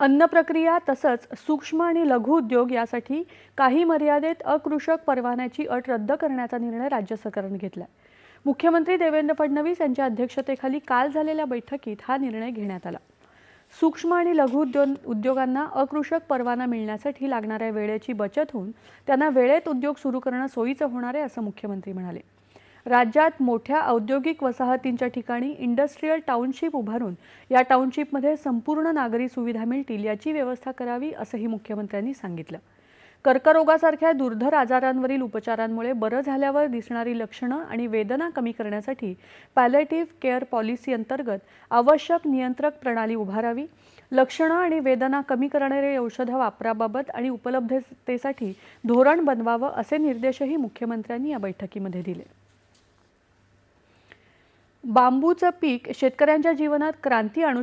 अन्न प्रक्रिया तसंच सूक्ष्म आणि लघु उद्योग यासाठी काही मर्यादेत अकृषक परवान्याची अट रद्द करण्याचा निर्णय राज्य सरकारने घेतला मुख्यमंत्री देवेंद्र फडणवीस यांच्या अध्यक्षतेखाली काल झालेल्या बैठकीत हा निर्णय घेण्यात आला. सूक्ष्म आणि लघु उद्योग उद्योगांना अकृषक परवाना मिळण्यासाठी लागणाऱ्या वेळेची बचत होऊन त्यांना वेळेत उद्योग सुरू करणं सोयीचं होणार आहे असं मुख्यमंत्री म्हणाले. राज्यात मोठ्या औद्योगिक वसाहतींच्या ठिकाणी इंडस्ट्रीयल टाउनशिप उभारून या टाउनशिपमध्ये संपूर्ण नागरी सुविधा मिळतील याची व्यवस्था करावी असंही मुख्यमंत्र्यांनी सांगितलं. कर्करोगासारख्या दुर्धर आजारांवरील उपचारांमुळे बरं झाल्यावर दिसणारी लक्षणं आणि वेदना कमी करण्यासाठी पॅलेटिव्ह केअर पॉलिसी अंतर्गत आवश्यक नियंत्रक प्रणाली उभारावी. लक्षणं आणि वेदना कमी करणारे औषधं वापराबाबत आणि उपलब्धतेसाठी धोरण बनवावं असे निर्देशही मुख्यमंत्र्यांनी या बैठकीमध्ये दिले. बांबूचं पीक शेतकऱ्यांच्या जीवनात क्रांती आणू